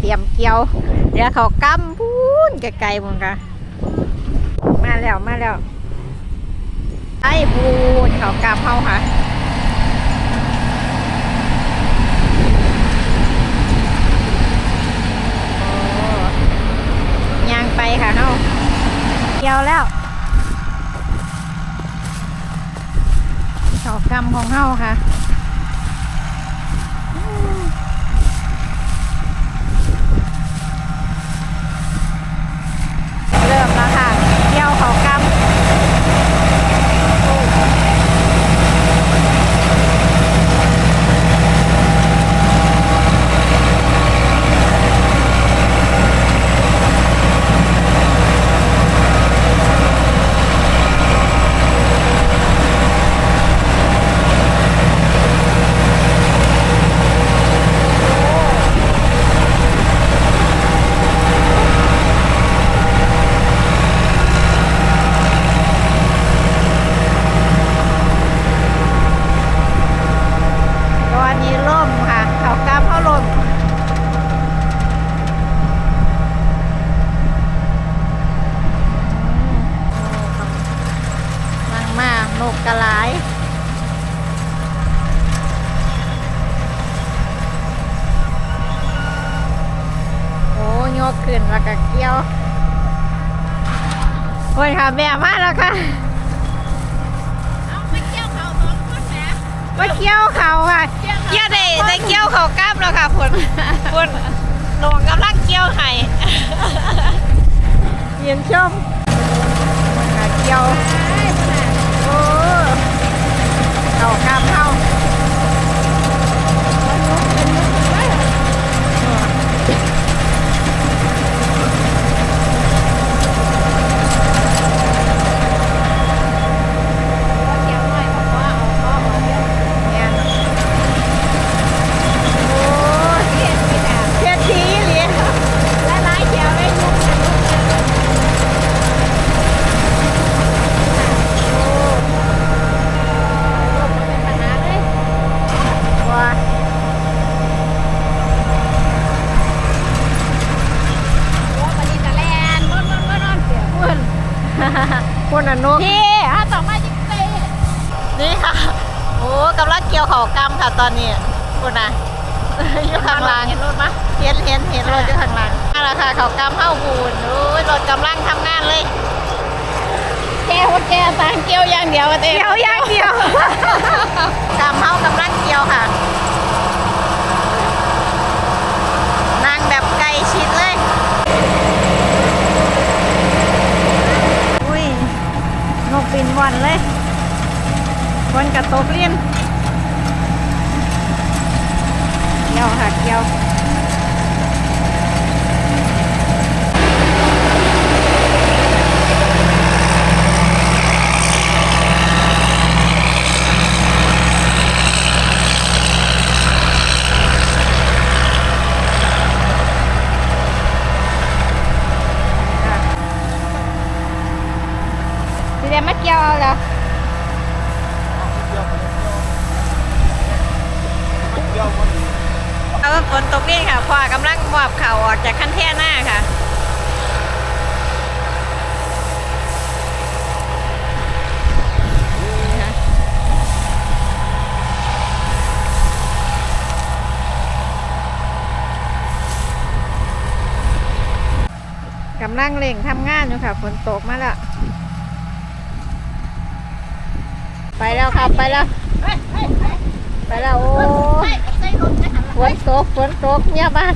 เตรียมเกี่ยว เดี๋ยวเขากำพูนไกลๆมึงกะมาแล้วมาแล้วไอ้พูนเขากำเฮาค่ะยางไปค่ะเฮาเกี่ยวแล้วเขากำของเฮาค่ะอืมเริ่มแล้วค่ะเกี่ยวเขากำโอ้ตอนนี้ล่มค่ะ เขากำเขาล่มอืมนั่งมานกกระหลาย โอ้ยก ขึ้นแล้วก็เกี่ยวโอ้ยค่ะแม่มาแล้วค่ะเอาไปเกี่ยวเขาสองคนแหมมาเกี่ยวเขาค่ะเกี่ยวเขาเกี่ยวได้ได้เกี่ยวเขากล้ามแล้วค่ะพุ่นพุ่นหนวงกำลังเกี่ยวไห้เย็นชมมันหาเกี่ยวโอ้เขากล้ามเข้าเนี่ยโอ้เทียนทีเหรียญ ว้าพุ่น พุ่นอะนกพี่ถ้าต่อมาจิเตะนี่ค่ะ โอ้กำลังเกี่ยวเขากำค่ะตอนนี้พุ่นอะอยู่ข้างหล่างเห็นรถมะเห็นเห็นเห็นรถอยู่ข้างหล่างนั่นแหละค่ะเขากำเข้าบูนโอ้ยรถกำลังทำงานเลย แกว่าแกตางเกี่ยวอย่างเดียวเต้เกี่ยวอย่างเดียว กำเข้ากำลังเกี่ยวค่ะนั่งแบบไกลชิดเลย อุ้ย น กบินวันเลยบนกระตกเลียนเกี่ยวค่ะเกี่ยว พี่เดีย มาเอาแล้วเอาฝนตกนี่ค่ะพ่อกำลังมอบเข่าออกจากคันแท่หน้าค่ะกำลังเร่งทำงานอยู่ค่ะฝนตกมาแล้ว ไปแล้วครับไปแล้ว ไปแล้วโอ้ฝนตกฝนตกเนี่ยบ้าน